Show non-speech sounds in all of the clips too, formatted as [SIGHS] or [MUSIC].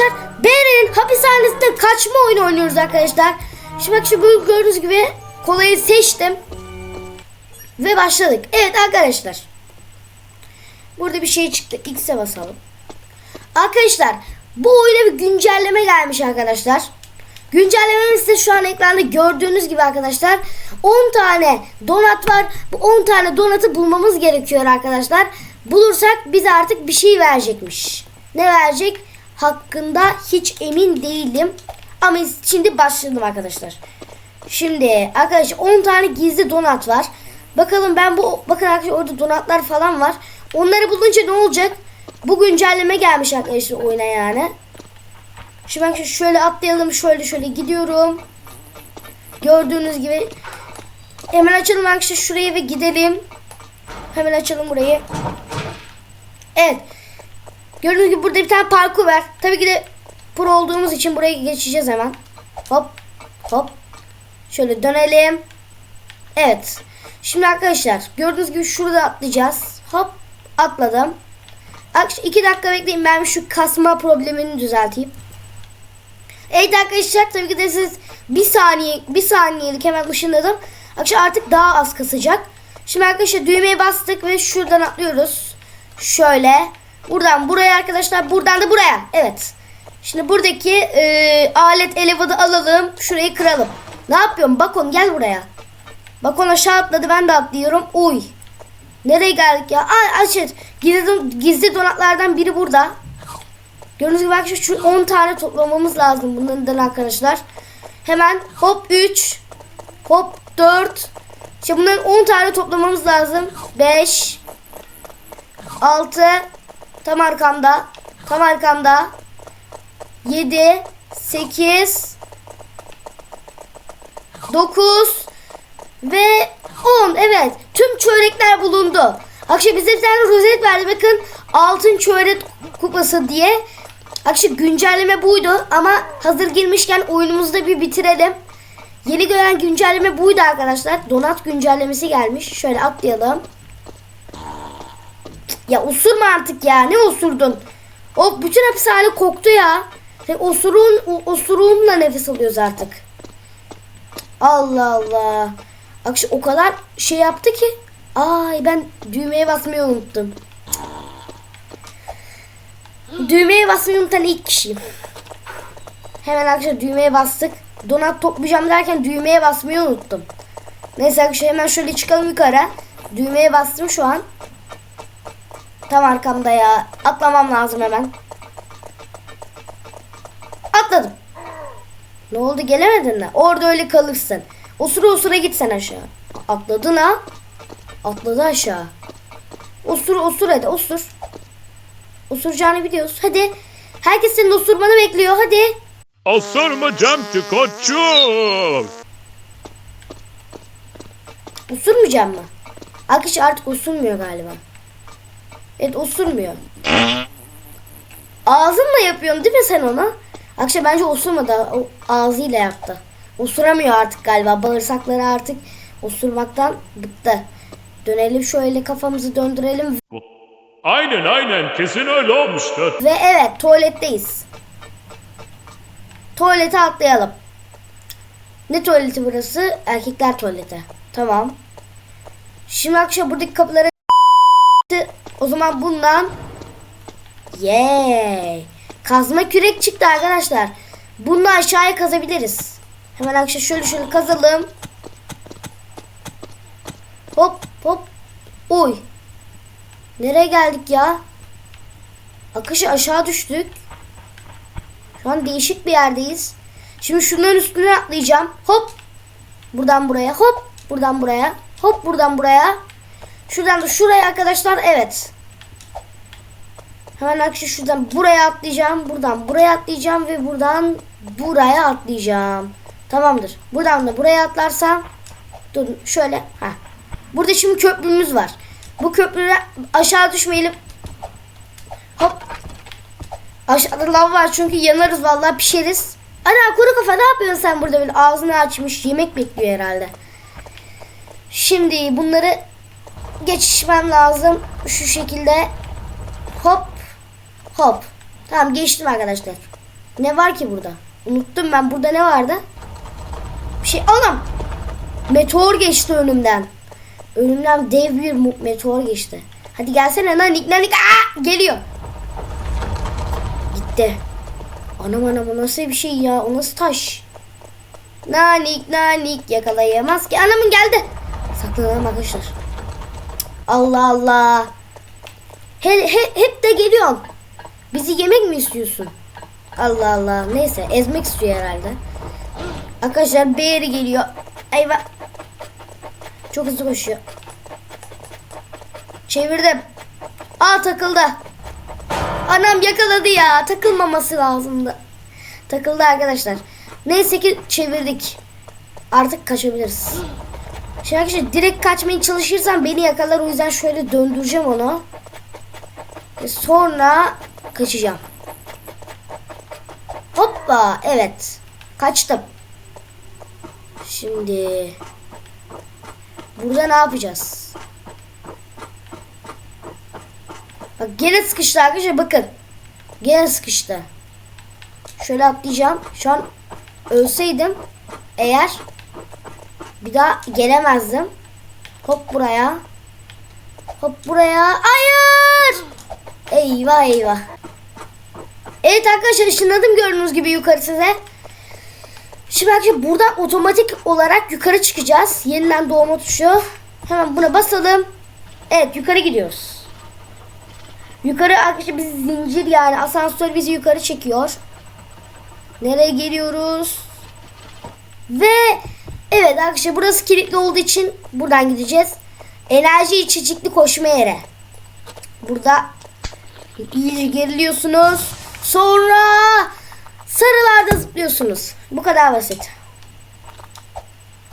arkadaşlar Beren'in hapishanesinde kaçma oyunu oynuyoruz arkadaşlar. Şimdi bak şu gördüğünüz gibi kolayı seçtim. Ve başladık. Evet arkadaşlar. Burada bir şey çıktı. X'e basalım. Arkadaşlar bu oyuna bir güncelleme gelmiş arkadaşlar. Güncellememiz de şu an ekranda gördüğünüz gibi arkadaşlar 10 tane donat var. Bu 10 tane donatı bulmamız gerekiyor arkadaşlar. Bulursak bize artık bir şey verecekmiş. Ne verecek? Hakkında hiç emin değilim. Ama şimdi başladım arkadaşlar. Şimdi arkadaşlar 10 tane gizli donat var. Bakalım ben bu bakın arkadaşlar orada donatlar falan var. Onları bulunca ne olacak? Bu güncelleme gelmiş arkadaşlar oyuna yani. Şimdi ben şöyle atlayalım. Şöyle şöyle gidiyorum. Gördüğünüz gibi. Hemen açalım arkadaşlar şurayı ve gidelim. Hemen açalım burayı. Evet. Gördüğünüz gibi burada bir tane parkur var. Tabii ki de pro olduğumuz için buraya geçeceğiz hemen. Hop. Hop. Şöyle dönelim. Evet. Şimdi arkadaşlar gördüğünüz gibi şurada atlayacağız. Hop. Atladım. Arkadaşlar 2 dakika bekleyin ben şu kasma problemini düzelteyim. Evet arkadaşlar tabii ki de siz bir saniye bir saniyelik hemen ışınladım. Arkadaşlar artık daha az kasacak. Şimdi arkadaşlar düğmeye bastık ve şuradan atlıyoruz. Şöyle. Buradan buraya arkadaşlar. Buradan da buraya. Evet. Şimdi buradaki e, alet elevadı alalım. Şurayı kıralım. Ne yapıyorum? Bakon gel buraya. Bakon aşağı atladı. Ben de atlıyorum. Uy. Nereye geldik ya? Aa, açır. Gizli, gizli donatlardan biri burada. Gördüğünüz gibi arkadaşlar şu 10 tane toplamamız lazım bunlardan arkadaşlar. Hemen hop 3 hop 4 işte bunların 10 tane toplamamız lazım. 5 6 tam arkamda tam arkamda 7 8 9 ve 10 evet tüm çörekler bulundu. Akşam bize bir tane rozet verdi bakın altın çörek kupası diye. Akşam güncelleme buydu ama hazır girmişken oyunumuzu da bir bitirelim. Yeni gelen güncelleme buydu arkadaşlar. Donat güncellemesi gelmiş. Şöyle atlayalım. Ya osurma artık ya. Ne osurdun? O bütün hapishane koktu ya. Sen osuruğun, osuruğunla nefes alıyoruz artık. Allah Allah. Akşam o kadar şey yaptı ki. Ay ben düğmeye basmayı unuttum. Düğmeye basmayı unutan ilk kişiyim. Hemen arkadaşlar düğmeye bastık. Donat toplayacağım derken düğmeye basmayı unuttum. Neyse arkadaşlar hemen şöyle çıkalım yukarı. Düğmeye bastım şu an. Tam arkamda ya. Atlamam lazım hemen. Atladım. Ne oldu gelemedin mi? Orada öyle kalırsın. Osura osura git sen aşağı. Atladın ha. Atladı aşağı. Osur osur hadi osur. Osuracağını biliyoruz. Hadi. Herkes senin osurmanı bekliyor. Hadi. Osurmayacağım ki koçum. Osurmayacağım mı? Arkadaşlar artık osurmuyor galiba. Evet osurmuyor. Ağzınla yapıyorsun değil mi sen onu? Arkadaşlar bence osurmadı. O ağzıyla yaptı. Osuramıyor artık galiba. Bağırsakları artık osurmaktan bıktı. Dönelim şöyle kafamızı döndürelim. Aynen aynen kesin öyle olmuştur. Ve evet tuvaletteyiz. Tuvalete atlayalım. Ne tuvaleti burası? Erkekler tuvaleti. Tamam. Şimdi akşam buradaki kapıları o zaman bundan Yay. Kazma kürek çıktı arkadaşlar. Bununla aşağıya kazabiliriz. Hemen akşam şöyle şöyle kazalım. Hop hop. Oy. Nereye geldik ya? Akışı aşağı düştük. Şu an değişik bir yerdeyiz. Şimdi şunların üstüne atlayacağım. Hop. Buradan buraya. Hop. Buradan buraya. Hop buradan buraya. Şuradan da şuraya arkadaşlar. Evet. Hemen akışı şuradan buraya atlayacağım. Buradan buraya atlayacağım ve buradan buraya atlayacağım. Tamamdır. Buradan da buraya atlarsam dur şöyle. Ha. Burada şimdi köprümüz var. Bu köprüde aşağı düşmeyelim. Hop. Aşağıda lav var çünkü yanarız vallahi pişeriz. Ana kuru kafa ne yapıyorsun sen burada böyle ağzını açmış yemek bekliyor herhalde. Şimdi bunları geçişmem lazım şu şekilde. Hop hop. Tamam geçtim arkadaşlar. Ne var ki burada? Unuttum ben. Burada ne vardı? Bir şey. Anam! Meteor geçti önümden. Önümden dev bir meteor geçti. Hadi gelsene nanik nanik. Aa! Geliyor. Gitti. Anam anam o nasıl bir şey ya? O nasıl taş? Nanik nanik yakalayamaz ki. Anamın geldi. Saklanalım arkadaşlar. Allah Allah. He, he, hep de geliyorsun. Bizi yemek mi istiyorsun? Allah Allah. Neyse ezmek istiyor herhalde. Arkadaşlar bir geliyor. Eyvah. Çok hızlı koşuyor. Çevirdim. Aa takıldı. Anam yakaladı ya. Takılmaması lazımdı. Takıldı arkadaşlar. Neyse ki çevirdik. Artık kaçabiliriz. Şimdi arkadaşlar direkt kaçmaya çalışırsam beni yakalar. O yüzden şöyle döndüreceğim onu. Sonra kaçacağım. Hoppa evet. Kaçtım. Şimdi burada ne yapacağız? Bak gene sıkıştı arkadaşlar bakın. Gene sıkıştı. Şöyle atlayacağım. Şu an ölseydim eğer bir daha gelemezdim. Hop buraya. Hop buraya. Hayır. Eyvah eyvah. Evet arkadaşlar ışınladım gördüğünüz gibi yukarı size. Şimdi arkadaşlar buradan otomatik olarak yukarı çıkacağız. Yeniden doğma tuşu. Hemen buna basalım. Evet yukarı gidiyoruz. Yukarı arkadaşlar biz zincir yani asansör bizi yukarı çekiyor. Nereye geliyoruz? Ve evet arkadaşlar burası kilitli olduğu için buradan gideceğiz. Enerji içecekli koşma yeri. Burada iyice geriliyorsunuz. Sonra sarılarda zıplıyorsunuz. Bu kadar basit.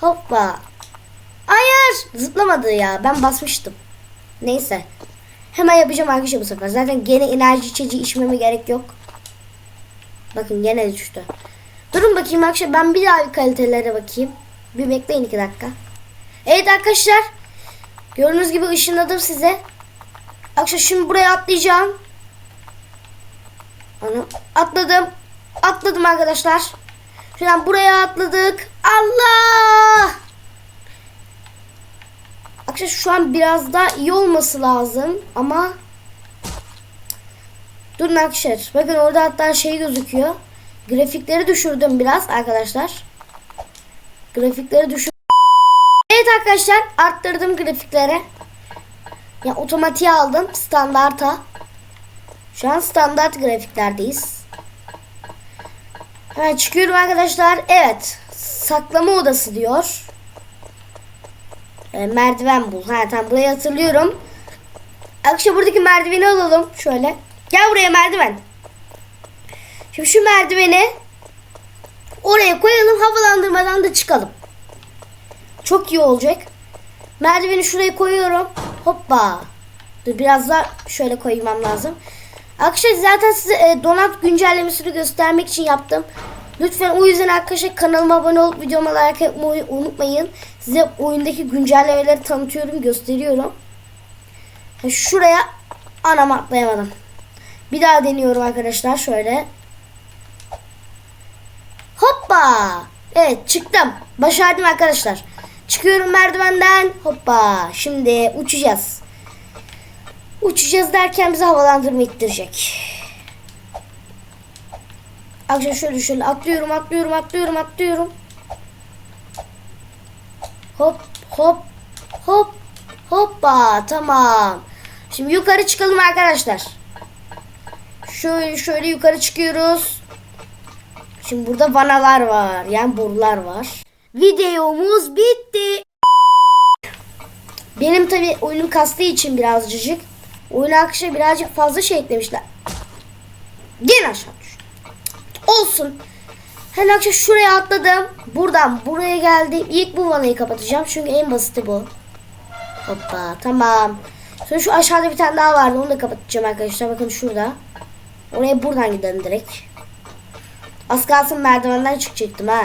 Hoppa. Hayır. Zıplamadı ya. Ben basmıştım. Neyse. Hemen yapacağım arkadaşlar bu sefer. Zaten gene enerji içeceği içmeme gerek yok. Bakın gene düştü. Durun bakayım arkadaşlar. Ben bir daha bir kalitelere bakayım. Bir bekleyin iki dakika. Evet arkadaşlar. Gördüğünüz gibi ışınladım size. Arkadaşlar şimdi buraya atlayacağım. Ana, atladım. Atladım arkadaşlar. Şuradan buraya atladık. Allah! Arkadaşlar şu an biraz daha iyi olması lazım ama Durun arkadaşlar. Bakın orada hatta şey gözüküyor. Grafikleri düşürdüm biraz arkadaşlar. Grafikleri düşür. Evet arkadaşlar arttırdım grafikleri. Ya otomatiğe aldım standarta. Şu an standart grafiklerdeyiz. Hemen çıkıyorum arkadaşlar. Evet. Saklama odası diyor. E, merdiven bul. Ha tamam burayı hatırlıyorum. Arkadaşlar buradaki merdiveni alalım. Şöyle. Gel buraya merdiven. Şimdi şu merdiveni oraya koyalım. Havalandırmadan da çıkalım. Çok iyi olacak. Merdiveni şuraya koyuyorum. Hoppa. Dur biraz daha şöyle koymam lazım. Arkadaşlar zaten size e, donat güncellemesini göstermek için yaptım. Lütfen o yüzden arkadaşlar kanalıma abone olup videoma like yapmayı unutmayın. Size oyundaki güncellemeleri tanıtıyorum, gösteriyorum. Şuraya anam atlayamadım. Bir daha deniyorum arkadaşlar şöyle. Hoppa. Evet çıktım. Başardım arkadaşlar. Çıkıyorum merdivenden. Hoppa. Şimdi uçacağız. Uçacağız derken bizi havalandırma ittirecek. Arkadaşlar şöyle şöyle atlıyorum atlıyorum atlıyorum atlıyorum. Hop hop hop hoppa tamam. Şimdi yukarı çıkalım arkadaşlar. Şöyle şöyle yukarı çıkıyoruz. Şimdi burada vanalar var. Yani borular var. Videomuz bitti. Benim tabi oyunum kastığı için birazcık. Oyun akışı birazcık fazla şey eklemişler. Gene aşağı düştü. Olsun. Hemen akşam şuraya atladım. Buradan buraya geldim. İlk bu vanayı kapatacağım. Çünkü en basiti bu. Hoppa tamam. Sonra şu aşağıda bir tane daha vardı. Onu da kapatacağım arkadaşlar. Bakın şurada. Oraya buradan gidelim direkt. Az kalsın merdivenden çıkacaktım ha.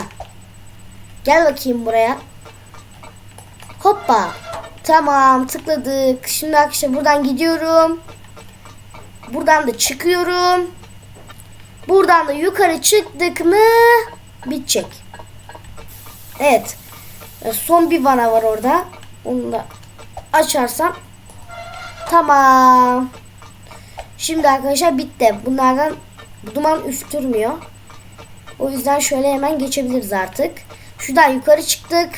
Gel bakayım buraya. Hoppa. Tamam tıkladık. Şimdi arkadaşlar buradan gidiyorum. Buradan da çıkıyorum. Buradan da yukarı çıktık mı bitecek. Evet. E, Son bir vana var orada. Onu da açarsam tamam. Şimdi arkadaşlar bitti. Bunlardan duman üstürmüyor. O yüzden şöyle hemen geçebiliriz artık. Şuradan yukarı çıktık.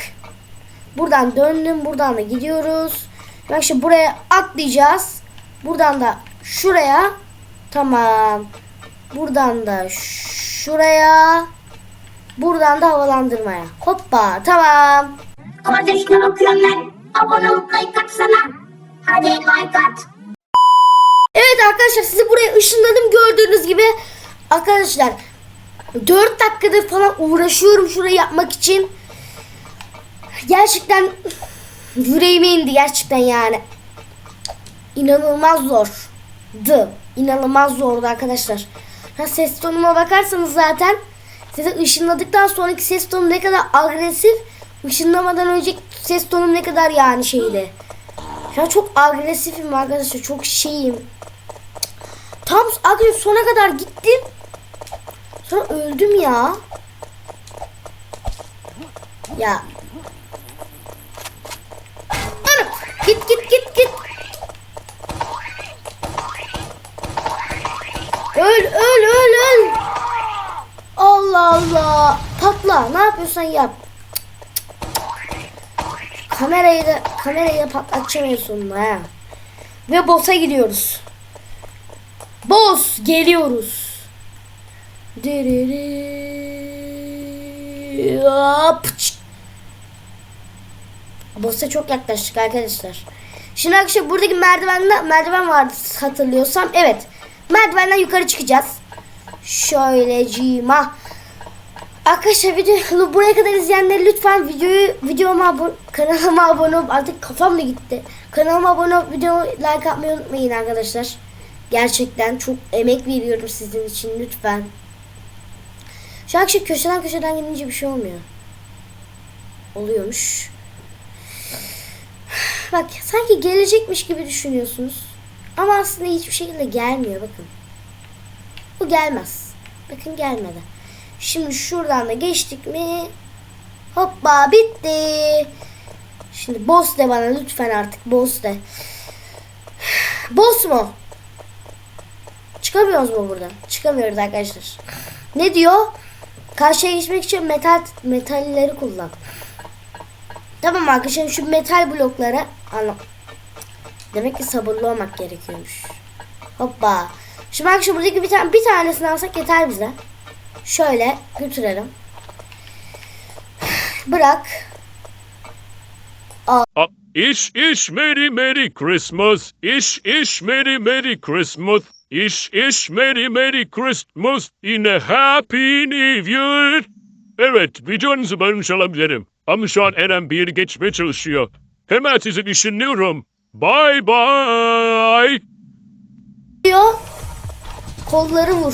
Buradan döndüm. Buradan da gidiyoruz. Bak şimdi buraya atlayacağız. Buradan da şuraya. Tamam. Buradan da şuraya. Buradan da havalandırmaya. Hoppa tamam. Kardeşler okuyanlar abone ol like atsana. Hadi like at. Evet arkadaşlar sizi buraya ışınladım gördüğünüz gibi. Arkadaşlar 4 dakikadır falan uğraşıyorum şurayı yapmak için. Gerçekten yüreğime indi gerçekten yani. İnanılmaz zordu. İnanılmaz zordu arkadaşlar. Ha, ses tonuma bakarsanız zaten size ışınladıktan sonraki ses tonum ne kadar agresif. Işınlamadan önceki ses tonum ne kadar yani şeydi. An çok agresifim arkadaşlar. Çok şeyim. Tam arkadaşlar sona kadar gittim. Sonra öldüm ya. Ya. Öl öl öl öl. Allah Allah. Patla. Ne yapıyorsan yap. Kamerayı da kamerayı da patlatacağım en ha. Ve boss'a gidiyoruz. Boss geliyoruz. Boss'a çok yaklaştık arkadaşlar. Şimdi arkadaşlar buradaki merdivende merdiven vardı hatırlıyorsam. Evet. Merdivenden yukarı çıkacağız. Şöyle cima. Arkadaşlar video [LAUGHS] buraya kadar izleyenler lütfen videoyu videoma abone, kanalıma abone olup artık kafam da gitti. Kanalıma abone olup videoyu like atmayı unutmayın arkadaşlar. Gerçekten çok emek veriyorum sizin için lütfen. Şu akşam köşeden köşeden gidince bir şey olmuyor. Oluyormuş. [SIGHS] Bak sanki gelecekmiş gibi düşünüyorsunuz. Ama aslında hiçbir şekilde gelmiyor bakın. Bu gelmez. Bakın gelmedi. Şimdi şuradan da geçtik mi? Hoppa bitti. Şimdi boss de bana lütfen artık boss de. Boss mu? Çıkamıyoruz mu buradan? Çıkamıyoruz arkadaşlar. Ne diyor? Karşıya geçmek için metal metalleri kullan. Tamam arkadaşlar şu metal blokları anlam. Demek ki sabırlı olmak gerekiyormuş. Hoppa. Şimdi bak şu buradaki bir tane bir tanesini alsak yeter bize. Şöyle götürelim. [SIGHS] Bırak. A- İş iş Merry Merry Christmas. İş iş Merry Merry Christmas. İş iş Merry Merry Christmas. Yine Happy New Year. Evet videonuzu barış alabilirim. Ama şu an Eren bir geçmeye çalışıyor. Hemen sizi düşünüyorum. Bye bye. diyor. Kolları vur.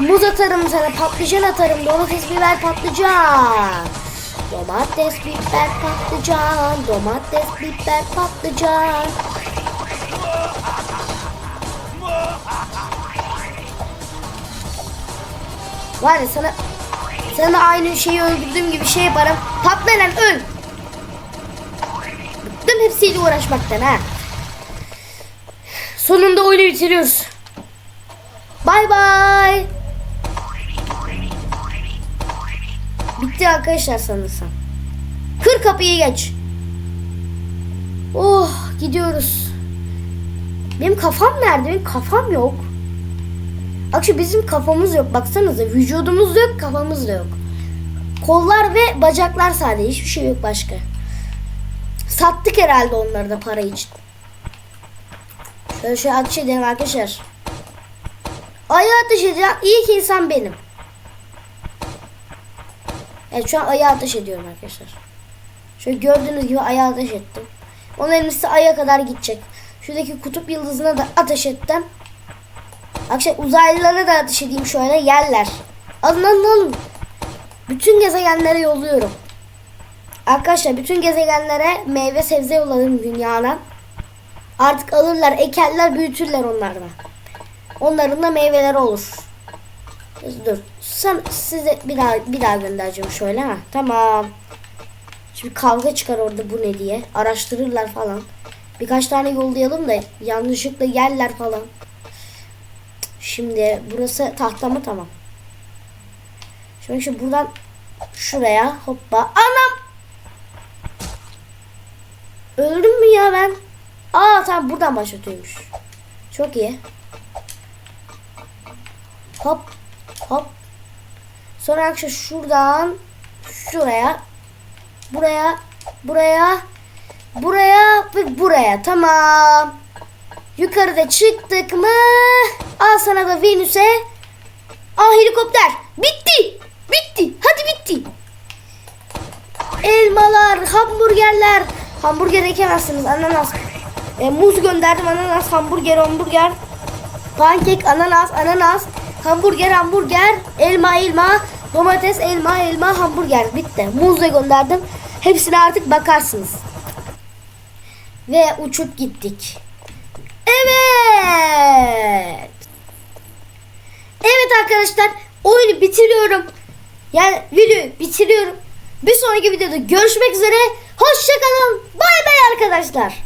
Muz atarım sana, patlıcan atarım, domates, biber, patlıcan. Domates, biber, patlıcan, domates, biber, patlıcan. Var ya sana, sana aynı şeyi öldürdüğüm gibi şey yaparım. Patla lan öl. Bıktım hepsiyle uğraşmaktan ha. Sonunda oyunu bitiriyoruz. Bay bay. Bitti arkadaşlar sanırsam. Kır kapıyı geç. Oh gidiyoruz. Benim kafam nerede? Benim kafam yok. Akşı bizim kafamız yok. Baksanıza vücudumuz da yok kafamız da yok. Kollar ve bacaklar sadece. Hiçbir şey yok başka. Sattık herhalde onları da para için. Şöyle şöyle ateş edelim arkadaşlar. Ayı ateş edeceğim. İyi ki insan benim. Evet şu an ayı ateş ediyorum arkadaşlar. Şöyle gördüğünüz gibi ayı ateş ettim. Onun elbise aya kadar gidecek. Şuradaki kutup yıldızına da ateş ettim. Arkadaşlar uzaylılara da ateş edeyim şöyle yerler. Alın alın alın. Bütün gezegenlere yolluyorum. Arkadaşlar bütün gezegenlere meyve sebze yolladım dünyadan. Artık alırlar, ekerler, büyütürler onlar da. Onların da meyveleri olur. Dur. Sen size bir daha bir daha göndereceğim şöyle ha. Tamam. Şimdi kavga çıkar orada bu ne diye. Araştırırlar falan. Birkaç tane yollayalım da yanlışlıkla yerler falan. Şimdi burası tahta mı? Tamam. Şimdi, şimdi buradan şuraya hoppa. Anam! Öldüm mü ya ben? Aa tamam buradan başlatıyormuş. Çok iyi. Hop hop. Sonra arkadaşlar şuradan şuraya buraya buraya buraya ve buraya tamam. Yukarıda çıktık mı? Al sana da Venüs'e. Aa helikopter. Bitti. Bitti. Hadi bitti. Elmalar, hamburgerler. Hamburger ekemezsiniz. Ananas. E, muz gönderdim. Ananas, hamburger, hamburger. Pankek, ananas, ananas. Hamburger, hamburger. Elma, elma. Domates, elma, elma, hamburger. Bitti. Muz da gönderdim. Hepsine artık bakarsınız. Ve uçup gittik. Evet. Evet arkadaşlar oyunu bitiriyorum. Yani videoyu bitiriyorum. Bir sonraki videoda görüşmek üzere. Hoşçakalın. Bay bay arkadaşlar.